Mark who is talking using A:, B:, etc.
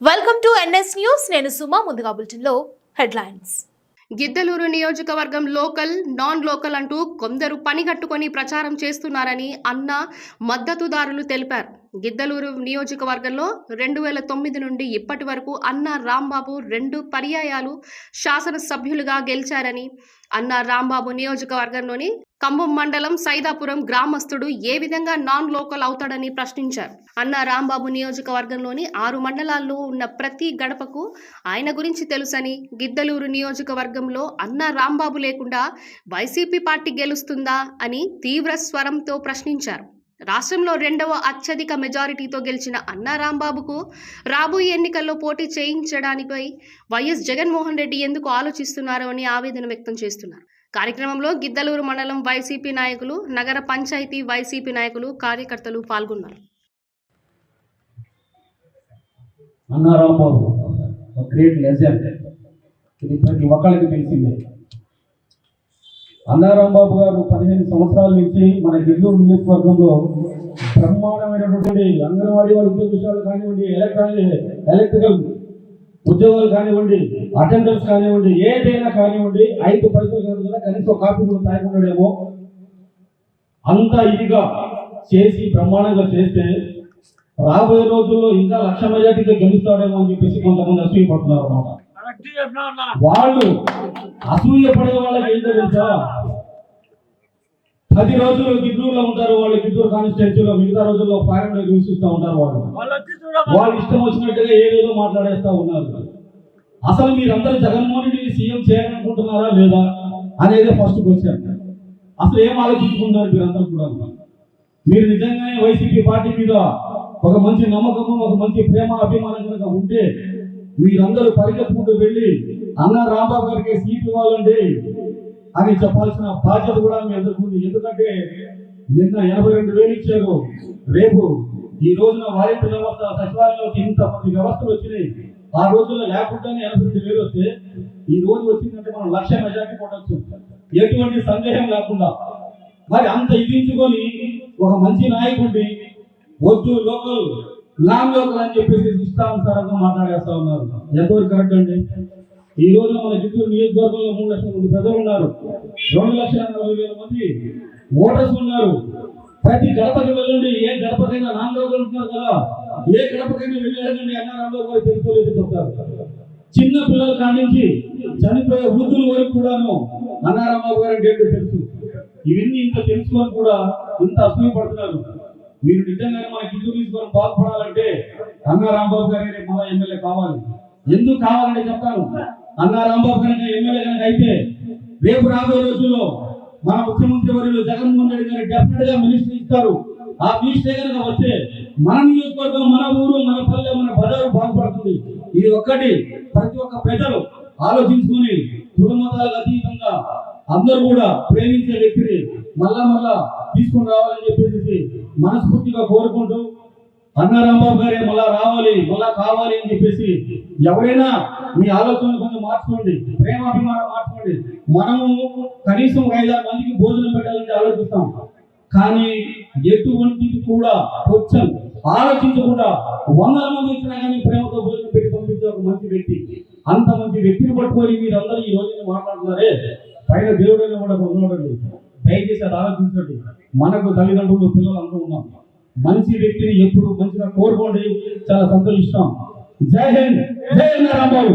A: Welcome to NS news నేను సుమా ముందుగా బులెటిన్లో హెడ్లైన్స్.
B: గిద్దలూరు నియోజకవర్గం లోకల్ నాన్ లోకల్ అంటూ కొందరు పనిగట్టుకొని ప్రచారం చేస్తున్నారని అన్న మద్దతుదారులు తెలిపారు. గిద్దలూరు నియోజకవర్గంలో రెండు వేల తొమ్మిది నుండి ఇప్పటి వరకు అన్న రాంబాబు రెండు పర్యాయాలు శాసనసభ్యులుగా గెలిచారని అన్న రాంబాబు నియోజకవర్గంలోని కంభం మండలం సైదాపురం గ్రామస్తుడు ఏ విధంగా నాన్ లోకల్ అవుతాడని ప్రశ్నించారు. అన్న రాంబాబు నియోజకవర్గంలోని ఆరు మండలాల్లో ఉన్న ప్రతి గడపకు ఆయన గురించి తెలుసని గిద్దలూరు నియోజకవర్గంలో అన్న రాంబాబు లేకుండా వైసీపీ పార్టీ గెలుస్తుందా అని తీవ్ర స్వరంతో ప్రశ్నించారు. రాష్ట్రంలో రెండవ అత్యధిక మెజారిటీతో గెలిచిన అన్నా రాంబాబుకు రాబోయే ఎన్నికల్లో పోటీ చేయించడానిపై వైఎస్ జగన్మోహన్ రెడ్డి ఎందుకు ఆలోచిస్తున్నారో అని ఆవేదన వ్యక్తం చేస్తున్నారు. కార్యక్రమంలో గిద్దలూరు మండలం వైసీపీ నాయకులు నగర పంచాయతీ వైసీపీ నాయకులు కార్యకర్తలు పాల్గొన్నారు.
C: Anna Rambabu great legend. ఇది ప్రతి ఒక్కరికి తెలిసిందే. అన్నారాంబాబు గారు పదిహేను సంవత్సరాల నుంచి మన నెల్లూరు నియోజకవర్గంలో బ్రహ్మాండమైనటువంటి అంగన్వాడీ వాళ్ళ ఉద్యోగాలు కానివ్వండి ఎలక్ట్రానిక్ ఎలక్ట్రికల్ ఉద్యోగాలు కానివ్వండి అటెండర్స్ కానివ్వండి ఏదైనా కానివ్వండి ఐదు పైసలు కదా కనీసం కాపీ కూడా తాగుతున్నాడేమో అంత ఇదిగా చేసి బ్రహ్మాండంగా చేస్తే రాబోయే రోజుల్లో ఇంకా లక్ష మెజార్టీగా గెలుస్తాడేమో అని చెప్పేసి కొంతమంది అసూయపడుతున్నారు అన్నమాట వాళ్ళు అసూయ పడే వాళ్ళకి ఏంటో తెలుసా? పది రోజులు గిద్దూరులో ఉంటారు వాళ్ళు గిద్దూరు కాన్స్టిట్యూన్సీలో మిగతా రోజుల్లో ఫారెన్లో నివసిస్తూ ఉంటారు వాళ్ళు. వాళ్ళు ఇష్టం వచ్చినట్టుగా ఏదేదో మాట్లాడేస్తా ఉన్నారు. అసలు మీరందరూ జగన్మోహన్ రెడ్డిని సీఎం చేయాలనుకుంటున్నారా లేదా అనేది ఫస్ట్ క్వశ్చన్ అసలు ఏం ఆలోచించుకుంటారు మీరందరూ కూడా? మీరు నిజంగానే వైసీపీ పార్టీ మీద ఒక మంచి నమ్మకము ఒక మంచి ప్రేమ అభిమానం కనుక ఉంటే మీరందరూ పరిగెత్తుకుంటూ వెళ్ళి అన్న రాంబాబు గారికి సీట్ ఇవ్వాలండి అని చెప్పాల్సిన బాధ్యత కూడా మీ అందరికీ ఎందుకంటే నిన్న ఎనభై రెండు వేలు ఇచ్చారు. రేపు ఈ రోజున వాలంటీర్ వ్యవస్థ సచివాలయంలోకి ఇంత మంది వ్యవస్థలు వచ్చినాయి. ఆ రోజుల్లో లేకుండానే ఎనభై రెండు వేలు వస్తే ఈ రోజు వచ్చిందంటే మనం లక్ష మెజార్టీ కొట్టచ్చు. ఎటువంటి సందేహం లేకుండా. మరి అంత ఇదించుకొని ఒక మంచి నాయకుడిని వద్దు లోకల్ నాన్ లోకల్ అని చెప్పేసి ఇష్టానుసారంగా మాట్లాడేస్తా ఉన్నారు. ఎంతవరకు కరెక్ట్ అండి? ఈ రోజు మన చిత్తూరు నియోజకవర్గంలో మూడు లక్షల మంది ప్రజలు ఉన్నారు. రెండు లక్షల నలభై వేల మంది ఓటర్స్ ఉన్నారు. ప్రతి గడపకి వెళ్ళండి. ఏ గడపకైనా నాన్లోకల్ ఉంటున్నారు కదా. ఏ గడపకైనా వెళ్ళి అడగండి. అన్న రాంబాబు తెలుసుకోలేదు చెప్తారు. చిన్న పిల్లల కానించి చనిపోయే వృద్ధుల వరకు కూడాను అన్నారాంబాబు గారు అంటే తెలుసు. ఇవన్నీ ఇంత తెలుసుకొని కూడా ఇంత అసూయపడుతున్నారు మీరు నిజంగానే మన కింద తీసుకొని బాగుపడాలంటే అన్నా రాంబాబు గారి మన ఎమ్మెల్యే కావాలి. ఎందుకు కావాలని చెప్తాను. అన్నా రాంబాబు కనుక ఎమ్మెల్యే కనుక అయితే రేపు రాబోయే రోజుల్లో మన ముఖ్యమంత్రి వర్యులు జగన్మోహన్ రెడ్డి గారు డెఫినెట్గా మినిస్టర్ ఇస్తారు. ఆ మినిస్టర్ కనుక వస్తే మన నియోజకవర్గం మన ఊరు మన పల్లె మన బజారు బాగుపడుతుంది. ఇది ఒక్కటి ప్రతి ఒక్క ప్రజలు ఆలోచించుకొని కుటుంబాలకు అతీతంగా అందరూ కూడా ప్రేమించే వ్యక్తిని మళ్ళా మళ్ళా తీసుకుని రావాలని చెప్పేసి మనస్ఫూర్తిగా కోరుకుంటూ అన్నారాంబాబు గారే మళ్ళా రావాలి మళ్ళా కావాలి అని చెప్పేసి ఎవరైనా మీ ఆలోచనలు కొంచెం మార్చుకోండి ప్రేమాభిమానం మార్చుకోండి. మనము కనీసం ఐదారు మందికి భోజనం పెట్టాలని ఆలోచిస్తాం. కానీ ఎటువంటిది కూడా కొంచెం ఆలోచించకుండా వందల మంది వచ్చినా కానీ ప్రేమతో భోజనం పెట్టి పంపించే ఒక మంచి వ్యక్తి. అంత మంచి వ్యక్తిని పట్టుకొని మీరందరూ ఈ రోజున మాట్లాడుతున్నారే. పైన దేవుడైనా కూడా ఉన్నాడండి దయచేసి అది ఆలోచించండి మనకు తల్లిదండ్రులు పిల్లలు అందరూ ఉన్నాం మంచి వ్యక్తిని ఎప్పుడు మంచిగా కోరుకోండి. చాలా సంతోషిస్తాం. జై హింద్. జై నారాయణ